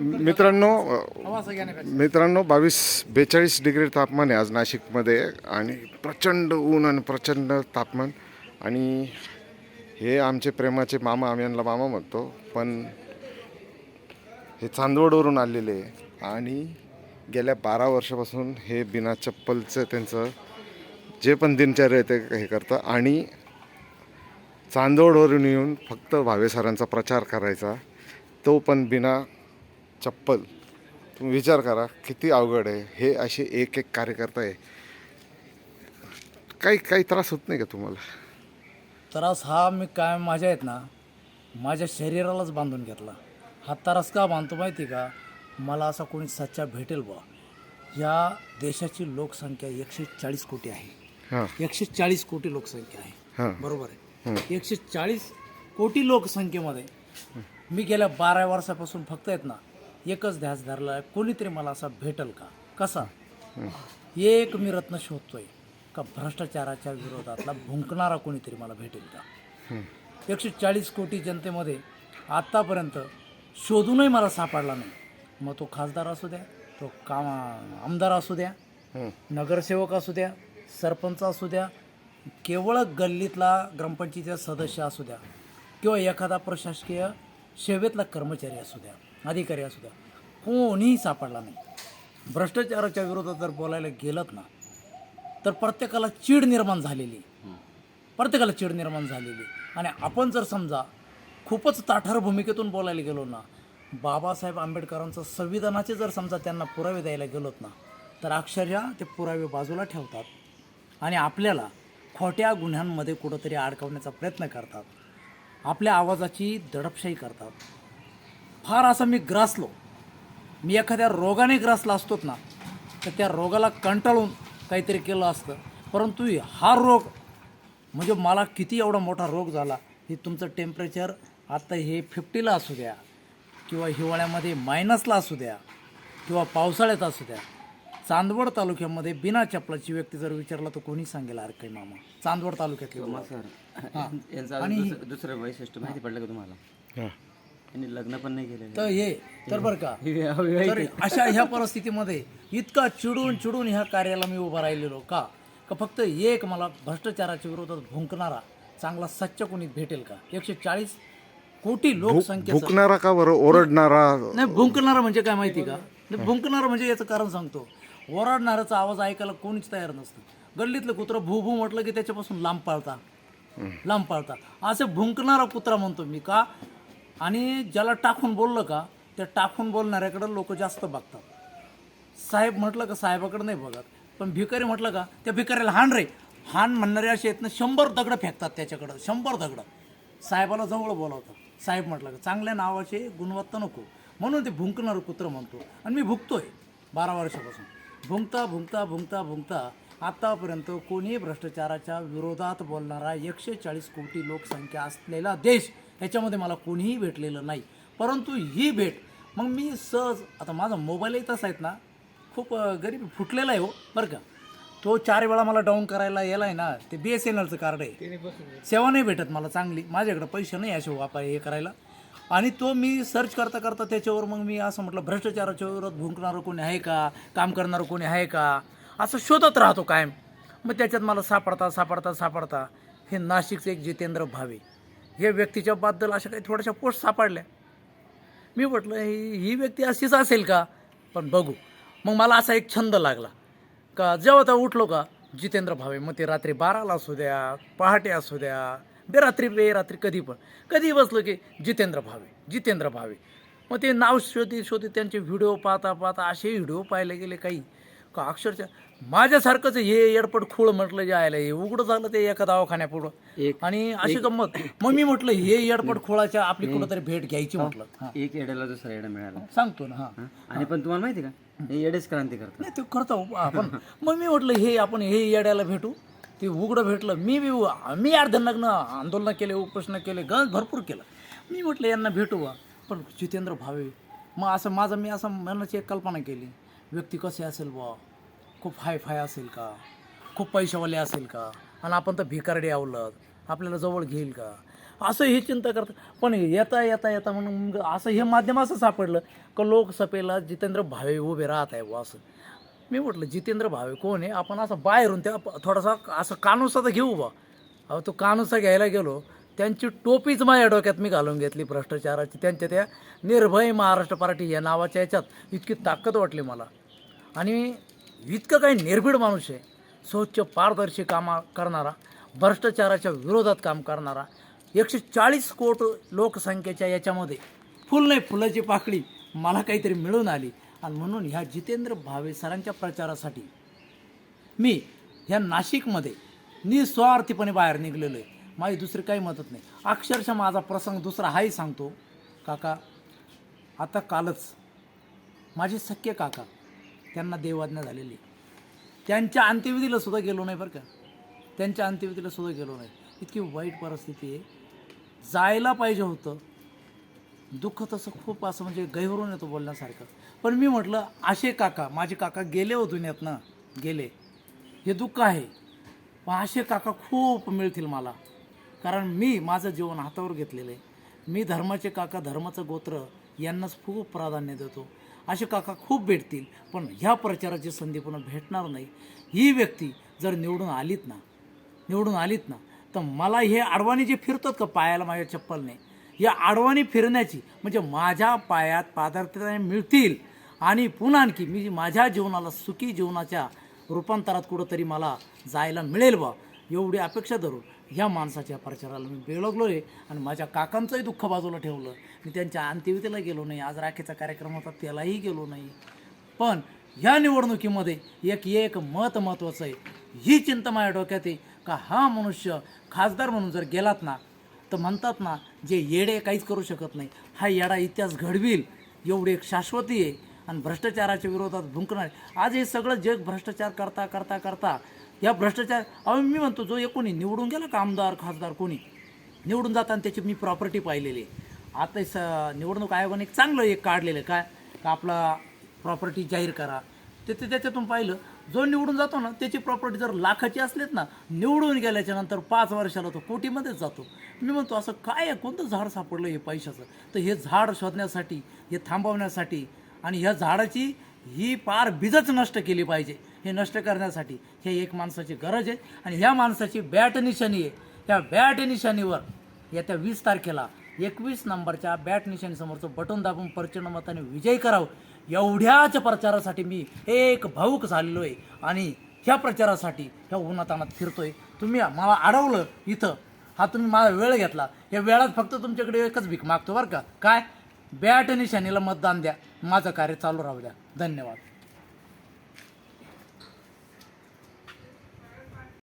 मित्रांनो मित्रांनो बावीस बेचाळीस डिग्री तापमान आहे आज नाशिकमध्ये आणि प्रचंड ऊन आणि प्रचंड तापमान. आणि हे आमचे प्रेमाचे मामा आम्ही यांना मामा म्हणतो पण हे चांदवडवरून आलेले आहे. आणि गेल्या बारा वर्षापासून हे बिना चप्पलचं त्यांचं जे पण दिनचर्या आहे ते हे करतं. आणि चांदोडवरून येऊन फक्त भावे सरांचा प्रचार करायचा तो पण बिना चप्पल. तुम्ही विचार करा किती अवघड आहे? हे असे एक एक कार्यकर्ता आहे काही काही त्रास होत नाही का तुम्हाला? त्रास हा मी काय माझ्या आहेत ना माझ्या शरीरालाच बांधून घेतला. हा त्रास का बांधतो माहिती का? मला असा कोणी सच्चा भेटेल बा या देशाची लोकसंख्या एकशे चाळीस कोटी आहे. एकशे चाळीस कोटी लोकसंख्या आहे. हां. बरोबर आहे. एकशे चाळीस कोटी लोकसंख्येमध्ये मी गेल्या बारा वर्षापासून फक्त आहेत ना एकच ध्यास धरला आहे कोणीतरी मला असा भेटल का? कसा? एक मी रत्न शोधतोय का भ्रष्टाचाराच्या विरोधातला भुंकणारा कोणीतरी मला भेटेल का? एकशे चाळीस कोटी जनतेमध्ये आत्तापर्यंत शोधूनही मला सापडला नाही. मग तो खासदार असू द्या तो काम आमदार असू द्या नगरसेवक असू द्या सरपंच असू द्या केवळ गल्लीतला ग्रामपंचायतीचा सदस्य असू द्या किंवा एखादा प्रशासकीय सेवेतला कर्मचारी असू द्या अधिकारी असू द्या कोणीही सापडला नाही. भ्रष्टाचाराच्या विरोधात जर बोलायला गेलं ना तर प्रत्येकाला चीड निर्माण झालेली प्रत्येकाला चीड निर्माण झालेली आणि आपण जर समजा खूपच ताठार भूमिकेतून बोलायला गेलो ना बाबासाहेब आंबेडकरांचं संविधानाचे जर समजा त्यांना पुरावे द्यायला गेलोत ना तर अक्षरशः ते पुरावे बाजूला ठेवतात आणि आपल्याला खोट्या गुन्ह्यांमध्ये कुठंतरी अडकवण्याचा प्रयत्न करतात. आपल्या आवाजाची दडपशाही करतात. फार असं मी ग्रासलो. मी एखाद्या रोगाने ग्रासला असतोच ना तर त्या रोगाला कंटाळून काहीतरी केलं असतं. परंतु हा रोग म्हणजे मला किती एवढा मोठा रोग झाला हे तुमचं टेम्परेचर आता हे फिफ्टीला असू द्या किंवा हिवाळ्यामध्ये मायनसला असू द्या किंवा पावसाळ्यात असू द्या. चांदवड तालुक्यामध्ये बिना चपलाची व्यक्ती जर विचारला तर कोणी सांगेल अरे काही मामा चांदवड तालुक्यातले लोक. सर यांचं दुसरं- दुसरं वैशिष्ट्य माहिती पडलं का तुम्हाला? हां यांनी लग्न पण नाही केलेलं. तर हे तर बरं का. अविवाहित तर अशा ह्या परिस्थितीमध्ये इतका चिडून चिडून ह्या कार्याला मी उभा राहिलेलो का? का फक्त एक मला भ्रष्टाचाराच्या विरोधात भुंकणारा चांगला सच्च कोणी भेटेल का? एकशे चाळीस कोटी लोकसंख्येचं. भुकणारा का बरं? ओरडणारा नाही भुंकणारा म्हणजे काय माहिती का? नाही, भुंकणारा म्हणजे याचं कारण सांगतो. ओरडणाऱ्याचा आवाज ऐकायला कोणीच तयार नसतं. गल्लीतलं कुत्रं भू भू म्हटलं की त्याच्यापासून लांब पाळता लांब पाळता असं भुंकणारा कुत्रा म्हणतो मी का? आणि ज्याला टाकून बोललं का त्या टाकून बोलणाऱ्याकडं लोक जास्त बघतात. साहेब म्हटलं का साहेबाकडे नाही बघत. पण भिकारी म्हटलं का त्या भिकाऱ्याला हाण रे. हाण म्हणणारे असे आहेत ना शंभर दगडं फेकतात त्याच्याकडं शंभर दगडं. साहेबाला जवळ बोलावतात. साहेब म्हटलं का चांगल्या नावाचे गुणवत्ता नको. म्हणून ते भुंकणारं कुत्रं म्हणतो. आणि मी भुंकतोय बारा वर्षापासून. भुंकता भुंकता भुंकता भुंकता आत्तापर्यंत कोणी भ्रष्टाचाराच्या विरोधात बोलणारा एकशे चाळीस कोटी लोकसंख्या असलेला देश याच्यामध्ये मला कोणीही भेटलेलं नाही. परंतु ही भेट मग मी सहज आता माझा मोबाईलही तसा आहेत ना खूप गरीब फुटलेला आहे हो बरं का. तो चार वेळा मला डाऊन करायला यायला आहे ना ते बी एस एन एलचं कार्ड आहे. सेवा नाही भेटत मला चांगली माझ्याकडे पैसे नाही असे वापर हे करायला. आणि तो मी सर्च करता करता त्याच्यावर मग मी असं म्हटलं भ्रष्टाचाराच्या विरोधात भुंकणारं कोणी आहे का? काम करणारं कोणी आहे का? असं शोधत राहतो कायम. मग त्याच्यात मला सापडता सापडता सापडता हे नाशिकचे एक जितेंद्र भावे. या व्यक्तीच्या बद्दल अशा काही थोड्याशा पोस्ट सापडल्या. मी म्हटलं ही ही व्यक्ती अशीच असेल का? पण बघू. मग मला असा एक छंद लागला. का जेव्हा तेव्हा उठलो का जितेंद्र भावे मग ते रात्री बाराला असू द्या पहाटे असू द्या बेरात्री बेरात्री कधी पण. कधी बसलो की जितेंद्र भावे जितेंद्र भावे. मग ते नाव शोधी शोधी त्यांचे व्हिडिओ पाहता पाहता असे व्हिडिओ पाहिले गेले काही. का अक्षरशः माझ्यासारखंच हे एडपट खूळ म्हटलं जे आहे हे उघडं झालं ते एका दवाखान्यापुढं. आणि अशी गंमत. मग मी म्हटलं हे एडपट खोळाच्या आपली कुठंतरी भेट घ्यायची म्हटलं. एक येड्याला दुसरा येडा मिळाला. सांगतो ना हा? आणि पण तुम्हाला माहिती का? हे येडेच क्रांती करतात. नाही ते करतो आपण. मग मी म्हटलं हे आपण हे येड्याला भेटू. ते उघडं भेटलं. मी बी मी अर्धनग्न आंदोलन केले उपोषण केले गंज भरपूर केलं. मी म्हटलं यांना भेटू पण जितेंद्र भावे मग असं माझं मी असं मनाची एक कल्पना केली. व्यक्ती कसे असेल बुवा? खूप हाय फाय असेल का? खूप पैशावाले असेल का? आणि आपण तर भिकारडे आवलत. आपल्याला जवळ घेईल का? असं हे चिंता करतात पण येता येता येता म्हणून मग असं हे माध्यम असं सापडलं का लोकसभेला जितेंद्र भावे उभे राहत आहे बुवा असं. मी म्हटलं जितेंद्र भावे कोण आहे? आपण असं बाहेरून त्या थोडासा असं कानुसा तर घेऊ बा अहो तो कानुसा घ्यायला गेलो. त्यांची टोपीच माझ्या डोक्यात मी घालून घेतली भ्रष्टाचाराची. त्यांच्या त्या निर्भय महाराष्ट्र पार्टी या नावाच्या याच्यात इतकी ताकद वाटली मला. आणि इतकं काही निर्भीड माणूस आहे. स्वच्छ पारदर्शी कामा करणारा भ्रष्टाचाराच्या विरोधात काम करणारा एकशे चाळीस कोट लोकसंख्येच्या याच्यामध्ये फुल नाही फुलाची पाकळी मला काहीतरी मिळून आली. आणि म्हणून ह्या जितेंद्र भावे सरांच्या प्रचारासाठी मी ह्या नाशिकमध्ये निस्वार्थीपणे बाहेर निघलेलो आहे. माझी दुसरी काही मदत नाही. अक्षरशः माझा प्रसंग दुसरा हाही सांगतो. काका आता कालच माझे सख्य काका त्यांना देवाज्ञा झालेली. त्यांच्या अंत्यविधीला सुद्धा गेलो नाही बरं का. त्यांच्या अंत्यविधीला सुद्धा गेलो नाही. इतकी वाईट परिस्थिती आहे. जायला पाहिजे होतं. दुःख तसं खूप असं म्हणजे गैवरून येतो बोलण्यासारखं. पण मी म्हटलं असे काका माझे काका गेले हो दुनियात ना गेले. हे दुःख आहे. पण असे काका खूप मिळतील मला. कारण मी माझं जीवन हातावर घेतलेलं आहे. मी धर्माचे काका धर्माचं गोत्र यांनाच खूप प्राधान्य देतो. असे काका खूप भेटतील. पण ह्या प्रचाराची संधी पुन्हा भेटणार नाही. ही व्यक्ती जर निवडून आलीत ना निवडून आलीत ना तर मला हे आडवाणी जे फिरतात का पायाला माझ्या चप्पल नाही या आडवाणी फिरण्याची म्हणजे माझ्या पायात पादार्थाने मिळतील. आणि पुन्हा आणखी मी माझ्या जीवनाला सुखी जीवनाच्या रूपांतरात कुठंतरी मला जायला मिळेल बा एवढी अपेक्षा धरून. ह्या माणसाच्या प्रचाराला मी बेळगलो आहे आणि माझ्या काकांचंही दुःख बाजूला ठेवलं. मी त्यांच्या अंत्यविधीला गेलो नाही. आज राखेचा कार्यक्रम होता त्यालाही गेलो नाही. पण ह्या निवडणुकीमध्ये एक एक मत महत्त्वाचं आहे. ही चिंता माझ्या डोक्यात आहे का हा मनुष्य खासदार म्हणून जर गेलात ना तर म्हणतात ना जे येडे काहीच करू शकत नाही. हा येडा इतिहास घडवील एवढी एक शाश्वती आहे. आणि भ्रष्टाचाराच्या विरोधात भुंकणार. आज हे सगळं जग भ्रष्टाचार करता करता करता या भ्रष्टाचार अहो मी म्हणतो जो एक कोणी निवडून गेला का आमदार खासदार कोणी? निवडून जाताना त्याची मी प्रॉपर्टी पाहिलेली आहे. आता स निवडणूक आयोगाने एक चांगलं एक काढलेलं आहे. काय? का आपला प्रॉपर्टी जाहीर करा. ते ते त्याच्यातून पाहिलं. जो निवडून जातो ना त्याची प्रॉपर्टी जर लाखाची असलीत ना निवडून गेल्याच्यानंतर पाच वर्षाला तो कोटीमध्येच जातो. मी म्हणतो असं काय आहे? कोणतं झाड सापडलं हे पैशाचं? तर हे झाड शोधण्यासाठी हे थांबवण्यासाठी आणि ह्या झाडाची ही पार बीजच नष्ट केली पाहिजे. हे नष्ट करण्यासाठी हे एक माणसाची गरज आहे. आणि ह्या माणसाची बॅट निशाणी आहे. त्या बॅट निशाणीवर येत्या वीस तारखेला एकवीस नंबरच्या बॅट निशाणीसमोरचं बटून बटन दाबून प्रचंड मताने विजय करावं. एवढ्याच प्रचारासाठी मी एक भाऊक झालेलो आहे. आणि ह्या प्रचारासाठी ह्या उन्हातानात फिरतोय. तुम्ही मला अडवलं इथं. हा तुम्ही माझा वेळ घेतला. या वेळात फक्त तुमच्याकडे एकच भीक मागतो बरं का? काय? बॅट निशाणीला मतदान द्या. माझं कार्य चालू राहू द्या. धन्यवाद.